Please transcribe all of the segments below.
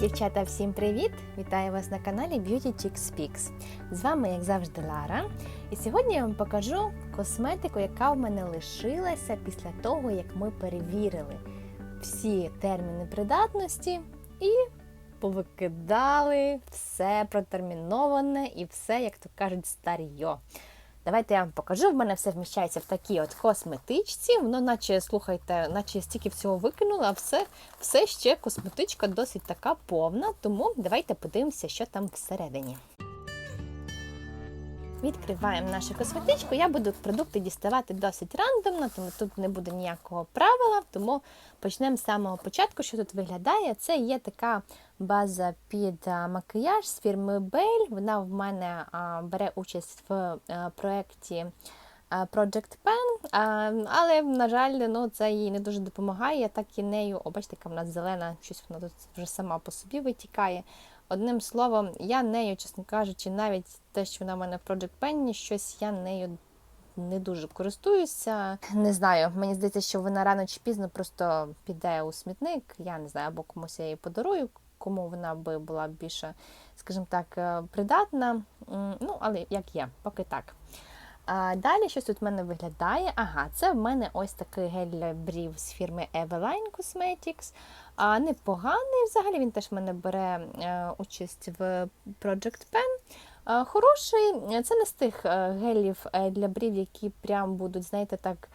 Дівчата, всім привіт! Вітаю вас на каналі Beauty Chicks Speaks. З вами, як завжди, Лара. І сьогодні я вам покажу косметику, яка в мене лишилася після того, як ми перевірили всі терміни придатності і повикидали все протерміноване і все, як то кажуть, старьо. Давайте я вам покажу. В мене все вміщається в такій от косметичці. Воно, наче, слухайте, наче стільки всього викинула, а все, все ще косметичка досить така повна. Тому давайте подивимося, що там всередині. Відкриваємо нашу косметичку. Я буду продукти діставати досить рандомно, тому тут не буде ніякого правила. Тому почнемо з самого початку, що тут виглядає. Це є така база під макіяж з фірми Bale. Вона в мене бере участь в проєкті Project Pen, але, на жаль, ну, це їй не дуже допомагає. Я так і нею, о, бачите, яка в нас зелена, щось вона тут вже сама по собі витікає. Одним словом, я нею, чесно кажучи, навіть те, що вона в мене в Project Pen, щось я нею не дуже користуюся. Не знаю, мені здається, що вона рано чи пізно просто піде у смітник. Я не знаю, або комусь я її подарую, кому вона би була більше, скажімо так, е, придатна. Ну, але як є, поки так. А далі щось тут в мене виглядає. Ага, це в мене ось такий гель для брів з фірми Eveline Cosmetics. А непоганий взагалі він теж в мене бере е, участь в Project Pen. Е, Хороший, це не з тих е, гелів для брів, які прям будуть, знаєте, так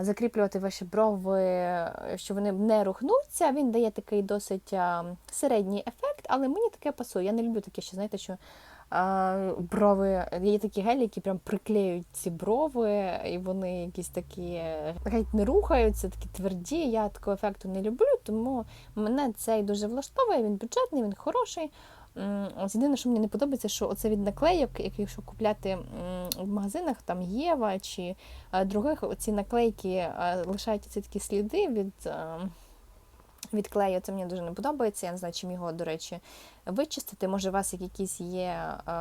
закріплювати ваші брови, що вони не рухнуться. Він дає такий досить середній ефект, але мені таке пасує. Я не люблю таке, що знаєте, що брови є такі гелі, які прям приклеюють ці брови, і вони якісь такі е, геть не рухаються, такі тверді. Я такого ефекту не люблю, тому мене цей дуже влаштовує. Він бюджетний, він хороший. Єдине, що мені не подобається, що оце від наклейок, якщо купляти в магазинах, там Єва чи е, других, ці наклейки е, лишають ці такі сліди від. Від клею це мені дуже не подобається. Я не знаю, чим його, до речі, вичистити. Може, у вас якісь є е,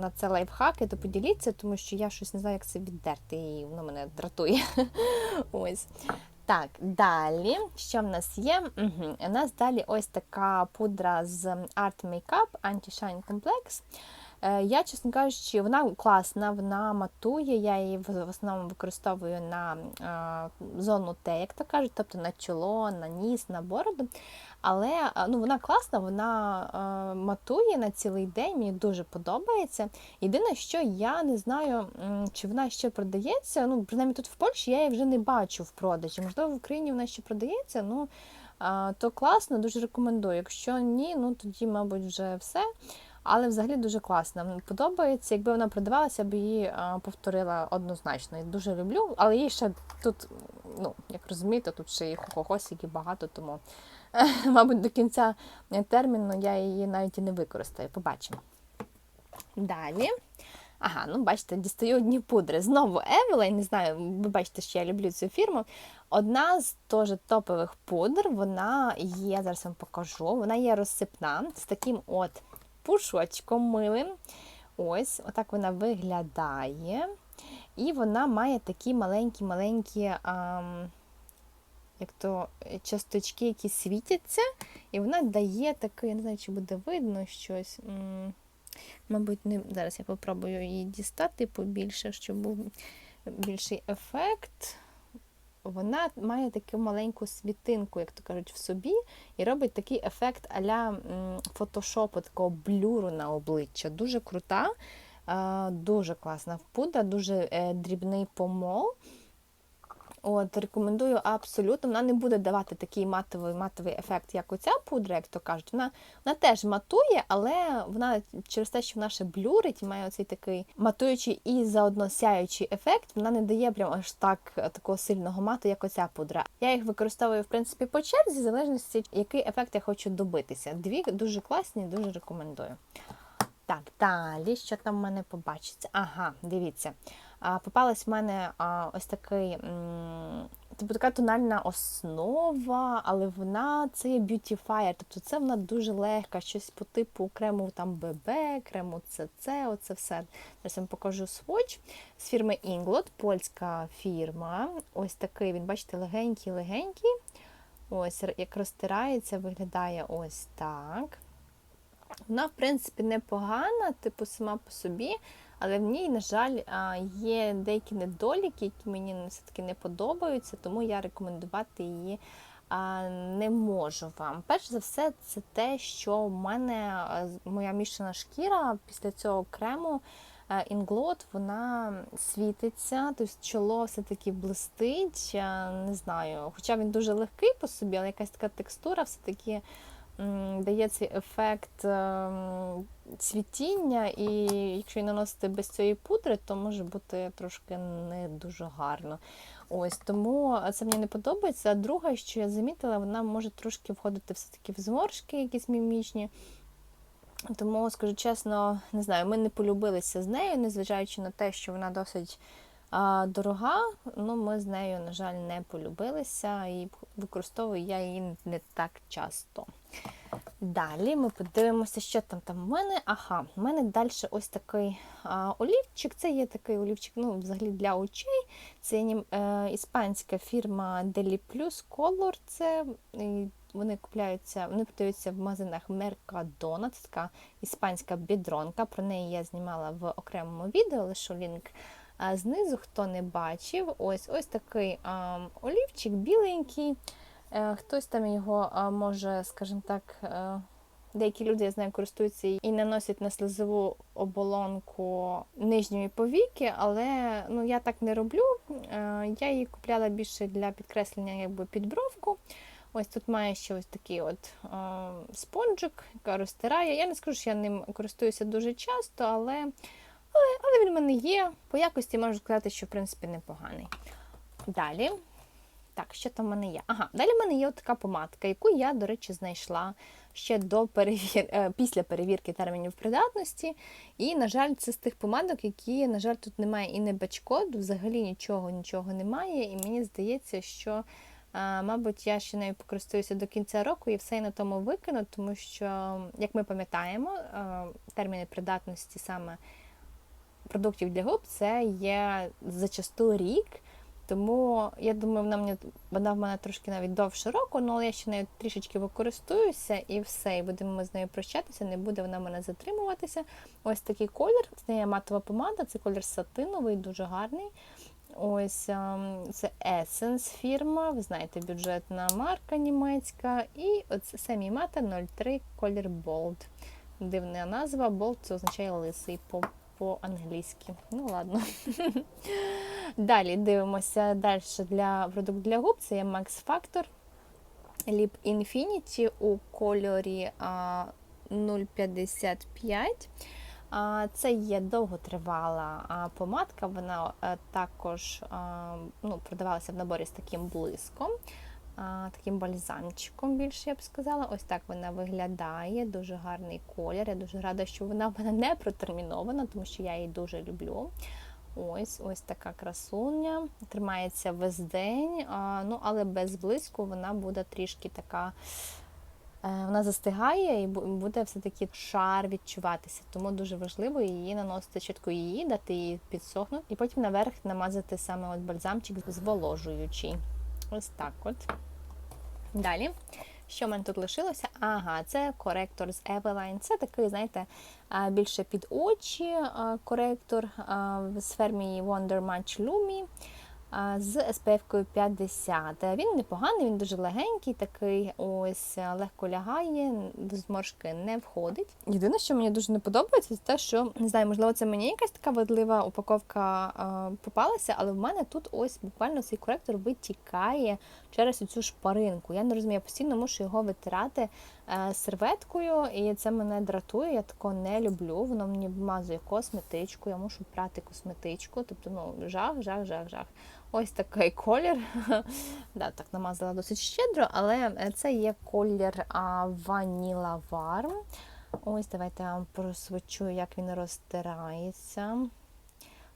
на це лайфхаки, то поділіться, тому що я щось не знаю, як це віддерти, і воно мене дратує. Ось. Так, далі, що в нас є? Угу. У нас далі ось така пудра з Art Makeup Anti-Shine Complex. Е, Я, чесно кажучи, вона класна, вона матує, я її в основному використовую на зону Т, як то кажуть, тобто на чоло, на ніс, на бороду. Але ну, вона класна, вона е, матує на цілий день, мені дуже подобається. Єдине, що я не знаю, чи вона ще продається. Ну, принаймні тут в Польщі я її вже не бачу в продажі. Можливо, в Україні вона ще продається. Ну, то класно, дуже рекомендую. Якщо ні, ну тоді, мабуть, вже все. Але взагалі дуже класна. Мені подобається. Якби вона продавалася, я б її повторила однозначно. Я дуже люблю, але її ще тут, ну, як розумієте, тут ще і хохосики багато, тому, мабуть, до кінця терміну я її навіть і не використаю. Побачимо. Далі. Ага, ну бачите, дістаю одні пудри. Знову Eveline, не знаю, ви бачите, що я люблю цю фірму. Одна з теж топових пудр, вона є, зараз вам покажу, вона є розсипна з таким от пушочком милим. Ось, отак вона виглядає. І вона має такі маленькі-маленькі, як то часточки, які світяться. І вона дає такий, я не знаю, чи буде видно щось. Мабуть, не зараз я попробую її дістати побільше, щоб був більший ефект. Вона має таку маленьку світинку, як то кажуть, в собі, і робить такий ефект а-ля фотошопу, такого блюру на обличчя. Дуже крута, дуже класна пудра, дуже е, дрібний помол. От, рекомендую абсолютно. Вона не буде давати такий матовий матовий ефект, як оця пудра, як то кажуть. Вона вона теж матує, але вона через те, що вона ще блюрить, має оцей такий матуючий і заодно сяючий ефект. Вона не дає прям аж так такого сильного мату, як оця пудра. Я їх використовую в принципі по черзі, в залежності, який ефект я хочу добитися. Дві дуже класні, дуже рекомендую. Так, далі, що там в мене побачиться? Ага, дивіться. Попалась в мене ось такий, тобто така тональна основа, але вона це є beautifier, тобто це вона дуже легка, щось по типу крему там ББ, крему ЦЦ, оце все. Зараз я вам покажу сводч з фірми Inglot, польська фірма. Ось такий, він, бачите, легенький-легенький. Ось, як розтирається, виглядає ось так. Вона, в принципі, непогана, типу, сама по собі, але в ній, на жаль, є деякі недоліки, які мені все-таки не подобаються, тому я рекомендувати її не можу вам. Перш за все, це те, що в мене моя мішана шкіра після цього крему. Інглот, вона світиться, тобто чоло все-таки блистить. Не знаю, хоча він дуже легкий по собі, але якась така текстура все-таки дає цей ефект ем, цвітіння, і якщо її наносити без цієї пудри, то може бути трошки не дуже гарно. Ось Тому це мені не подобається. А друге, що я замітила, вона може трошки входити все-таки в зморшки, якісь мімічні. Тому, скажу чесно, не знаю, ми не полюбилися з нею, незважаючи на те, що вона досить а, дорога, ну ми з нею, на жаль, не полюбилися і використовую я її не так часто. Далі ми подивимося, що там там в мене. Ага, в мене далі ось такий а, олівчик. Це є такий олівчик ну, взагалі для очей. Це е, іспанська фірма Deli Plus Color. Це вони купляються, вони продаються в магазинах Mercadona. Це така іспанська бідронка. Про неї я знімала в окремому відео, лишу лінк. Знизу, хто не бачив, ось ось такий олівчик біленький. Е, хтось там його може, скажімо так, е, деякі люди, я знаю, користуються і наносять на слизову оболонку нижньої повіки, але ну, я так не роблю. Е, я її купляла більше для підкреслення якби підбровку. Ось тут має ще ось такий от спонжик, яка розтирає. Я не скажу, що я ним користуюся дуже часто, але але, він в мене є. По якості можу сказати, що в принципі непоганий. Далі. Так, що там в мене є? Ага, далі в мене є така помадка, яку я, до речі, знайшла ще до перевір... Е, після перевірки термінів придатності. І, на жаль, це з тих помадок, які, на жаль, тут немає і не бачкоду, взагалі нічого нічого немає. І мені здається, що, а, мабуть, я ще нею покористуюся до кінця року і все на тому викину, тому що, як ми пам'ятаємо, терміни придатності саме продуктів для губ це є зачасту рік. Тому я думаю, вона мені вона в мене трошки навіть довше року, ну, але я ще нею трішечки використовуюся і все. І будемо ми з нею прощатися, не буде вона мене затримуватися. Ось такий колір. Це є матова помада, це колір сатиновий, дуже гарний. Ось ем, це Essence фірма, ви знаєте, бюджетна марка німецька. І оце самі мата 03 колір Bold. Дивна назва, Bold це означає лисий по-англійськи. Ну, ладно. Далі дивимося далі для продукт для губ. Це є Max Factor Lip Infinity у кольорі 0,55. Це є довготривала помадка, вона е, також ну, продавалася в наборі з таким блиском таким бальзамчиком, більше я б сказала. Ось так вона виглядає, дуже гарний колір. Я дуже рада, що вона в мене не протермінована, тому що я її дуже люблю. Ось ось така красуня. Тримається весь день, ну, але без блиску вона буде трішки така. Е, вона застигає і буде все-таки шар відчуватися, тому дуже важливо її наносити чітко її, дати її підсохнути, і потім наверх намазати саме от бальзамчик зволожуючий. Ось так от. Далі, що в мене тут лишилося? Ага, це коректор з Eveline. Це такий, знаєте, більше під очі коректор з фермі Wonder Match Lumi з SPF 50. Він непоганий, він дуже легенький, такий ось легко лягає, до зморшки не входить. Єдине, що мені дуже не подобається, це те, що не знаю, можливо, це мені якась така важлива упаковка попалася, але в мене тут ось буквально цей коректор витікає через цю шпаринку. Я не розумію, я постійно мушу його витирати е, серветкою, і це мене дратує. Я такого не люблю. Воно мені вмазує косметичку, я мушу прати косметичку. Тобто, ну, жах, жах, жах, жах. Ось такий колір. да, Так, намазала досить щедро, але це є колір Vanilla Warm. Ось, давайте я вам просвечу, як він розтирається.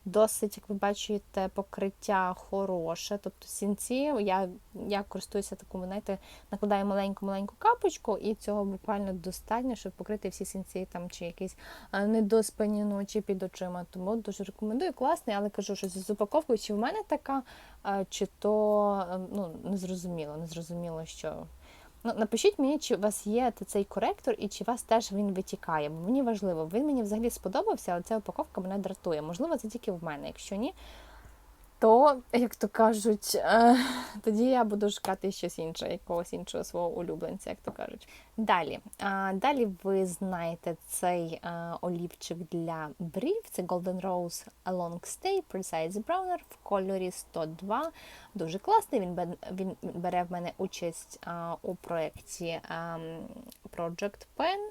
Досить, як ви бачите, покриття хороше. Тобто сінці, я я користуюся такою, знаєте, накладаю маленьку-маленьку капочку, і цього буквально достатньо, щоб покрити всі сінці там чи якісь недоспані ночі під очима. Тому дуже рекомендую. Класний, але кажу, що з упаковкою, чи в мене така, чи то ну, незрозуміло, незрозуміло, що. Ну, Напишіть мені, чи у вас є цей коректор і чи вас теж він витікає. Мені важливо, він мені взагалі сподобався, але ця упаковка мене дратує. Можливо, це тільки в мене. Якщо ні, то, як то кажуть, е, тоді я буду шукати щось інше, якогось іншого свого улюбленця, як то кажуть. Далі Далі ви знаєте цей е, олівчик для брів. Це Golden Rose Long Stay Precise Browner в кольорі 102. Дуже класний. Він він бере в мене участь у проєкті Project Pen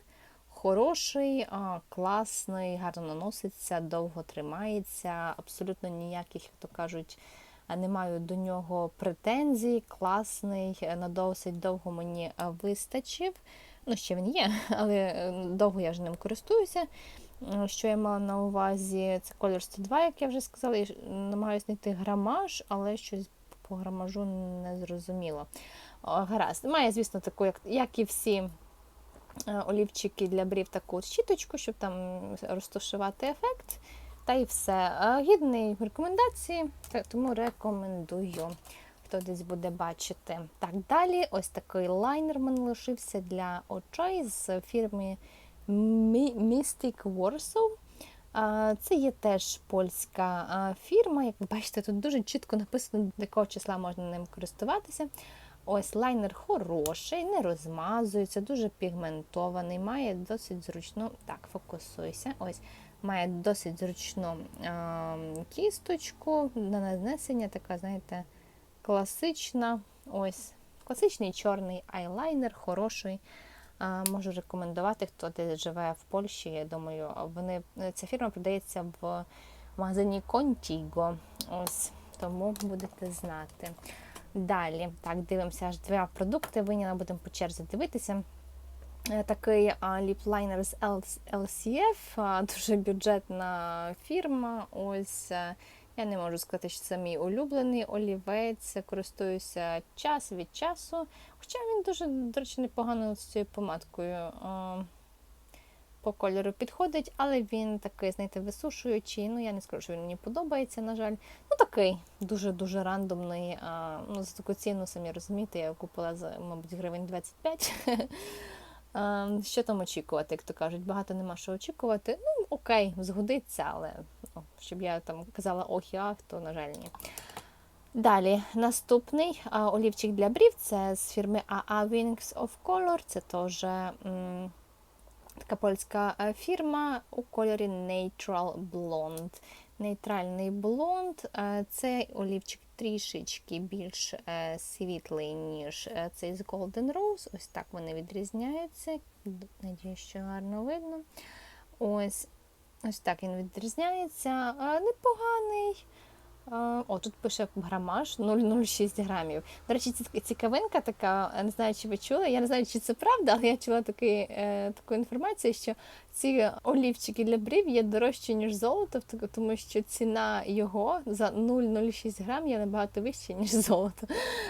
хороший, класний, гарно наноситься, довго тримається, абсолютно ніяких, як то кажуть, не маю до нього претензій, класний, на досить довго мені вистачив. Ну, ще він є, але довго я ж ним користуюся. Що я мала на увазі, це колір 102, як я вже сказала, і намагаюся знайти грамаж, але щось по грамажу не зрозуміло. Гаразд. Має, звісно, таку, як, як і всі Е, олівчики для брів таку щіточку, щоб там розташувати ефект. Та і все. Е, гідний рекомендації, тому рекомендую. Хто десь буде бачити. Так, далі ось такий лайнер мене лишився для очей з фірми Mystic Warsaw. Е, це є теж польська фірма. Як ви бачите, тут дуже чітко написано, до якого числа можна ним користуватися. Ось лайнер хороший, не розмазується, дуже пігментований, має досить зручну, так, фокусуйся, ось, має досить зручну е кісточку на нанесення, така, знаєте, класична. ось, Класичний чорний айлайнер, хороший. Е можу рекомендувати, хто десь живе в Польщі. Я думаю, вони, ця фірма продається в магазині Contigo. Ось, Тому будете знати. Далі, так, дивимося аж два продукти. Виняла будемо по черзі дивитися. Е, такий ліплайнер з LCF, дуже бюджетна фірма. Ось е, я не можу сказати, що це мій улюблений олівець. Користуюся час від часу. Хоча він дуже, до речі, непогано з цією помадкою по кольору підходить, але він такий, знаєте, висушуючий. Ну, я не скажу, що він мені подобається, на жаль. Ну, такий дуже-дуже рандомний. А, ну, За таку ціну, самі розумієте, я купила за, мабуть, гривень 25. що там очікувати, як то кажуть, багато нема що очікувати. Ну, окей, згодиться, але ну, щоб я там казала ох і ах, то, на жаль, ні. Далі, наступний олівчик для брів це з фірми AA Wings of Color. Це теж. Така польська е, фірма у кольорі Natural Blonde. Нейтральний блонд. Е, цей олівчик трішечки більш е, світлий, ніж цей з Golden Rose. Ось так вони відрізняються. Надію, що гарно видно. Ось ось так він відрізняється. Непоганий. О, тут пише грамаж 0,06 грамів. До речі, цікавинка така, не знаю, чи ви чули. Я не знаю, чи це правда, але я чула такий, е, таку інформацію, що ці олівчики для брів є дорожчі, ніж золото, тому що ціна його за 0,06 грам є набагато вища, ніж золото.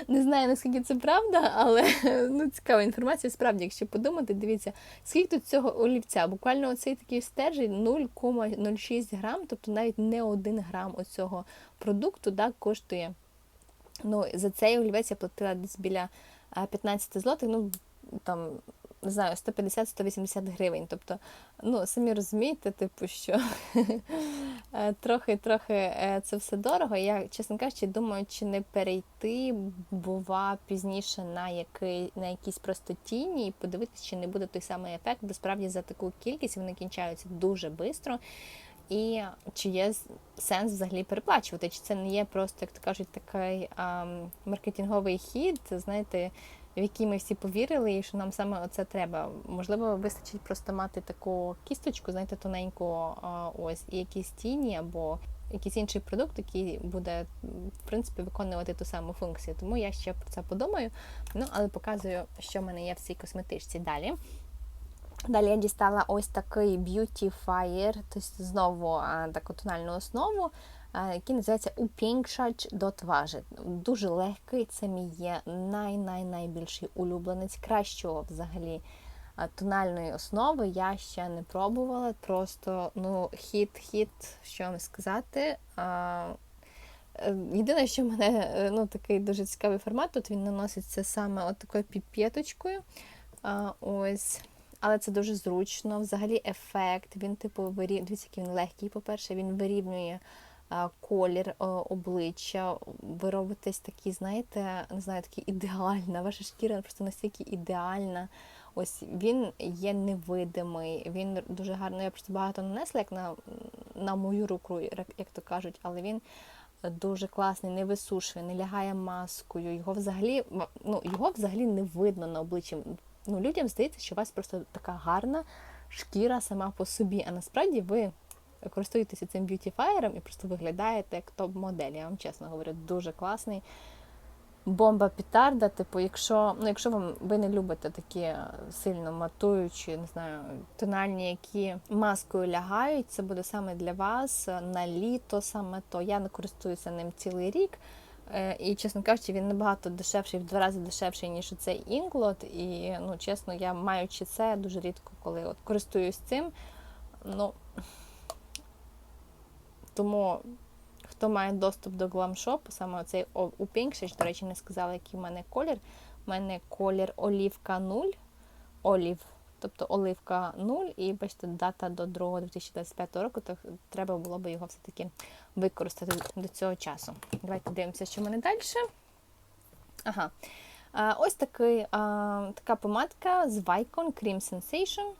Не знаю, наскільки це правда, але ну, цікава інформація. Справді, якщо подумати, дивіться, скільки тут цього олівця. Буквально оцей такий стержень 0,06 грам, тобто навіть не 1 грам оцього продукту да, коштує. Ну, За цей олівець я платила десь біля 15 злотих, ну там не знаю, 150-180 гривень. Тобто, ну, самі розумієте, типу, що трохи-трохи е, це все дорого. Я, чесно кажучи, думаю, чи не перейти, бува, пізніше на який, на якісь просто тіні і подивитися, чи не буде той самий ефект, бо справді за таку кількість вони кінчаються дуже швидко. І чи є сенс взагалі переплачувати? Чи це не є просто, як то кажуть, такий а, маркетинговий хід, знаєте, в який ми всі повірили, і що нам саме оце треба. Можливо, вистачить просто мати таку кісточку, знаєте, тоненьку, а, ось, і якісь тіні або якийсь інший продукт, який буде, в принципі, виконувати ту саму функцію. Тому я ще про це подумаю. Ну, але показую, що в мене є в цій косметичці далі. Далі я дістала ось такий Beauty Fire, тобто знову таку тональну основу, який називається Upingshach Dotwarzy. Дуже легкий, це мій є най-най-найбільший улюбленець. Кращого взагалі тональної основи я ще не пробувала. Просто ну, хіт-хіт, що вам сказати. Е, Єдине, що в мене е, ну, такий дуже цікавий формат, тут він наноситься саме от такою піпеточкою. А, ось. Але це дуже зручно. Взагалі ефект. Він, типу, вирів... Дивіться, який він легкий, по-перше, він вирівнює колір обличчя. Ви робитесь такі, знаєте, не знаю, такі ідеальна. Ваша шкіра просто настільки ідеальна. Ось він є невидимий, він дуже гарно. Я просто багато нанесла, як на, на мою руку, як то кажуть, але він дуже класний, не висушує, не лягає маскою. Його взагалі, ну, його взагалі не видно на обличчі. Ну, людям здається, що у вас просто така гарна шкіра сама по собі, а насправді ви користуєтеся цим б'ютіфаєром і просто виглядаєте як топ-модель. Я вам чесно говорю, дуже класний. Бомба петарда, типу, якщо ну, якщо вам ви не любите такі сильно матуючі, не знаю, тональні, які маскою лягають, це буде саме для вас на літо, саме то. Я не користуюся ним цілий рік. Е, І, чесно кажучи, він набагато дешевший, в два рази дешевший, ніж цей інклот. І, ну, чесно, я маючи це дуже рідко, коли от користуюсь цим. Ну, тому хто має доступ до гламшопу, саме оцей у Pinkshade, до речі, не сказала, який в мене колір. У мене колір олівка 0, олів, тобто оливка 0, і бачите, дата до 2 2025 року, то треба було б його все-таки використати до цього часу. Давайте дивимося, що в мене далі. Ага. Ось такий, така помадка з Vicon Cream Sensation.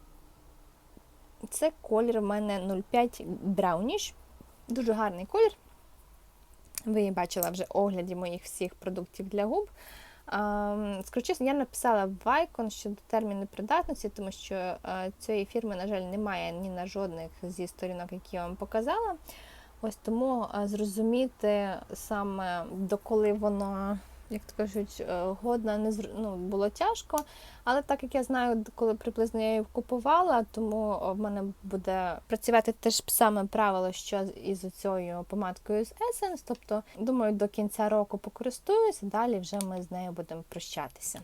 Це колір у мене 05 Brownish. Дуже гарний колір. Ви її бачила вже огляді моїх всіх продуктів для губ. Скажу чесно, я написала в Вайкон щодо терміну придатності, тому що цієї фірми, на жаль, немає ні на жодних зі сторінок, які я вам показала. Ось тому зрозуміти саме доколи воно, як то кажуть, годна не ну, було тяжко. Але так як я знаю, коли приблизно я її купувала, тому в мене буде працювати те ж саме правило, що із цією помадкою з Essence. Тобто, думаю, до кінця року покористуюся, далі вже ми з нею будемо прощатися.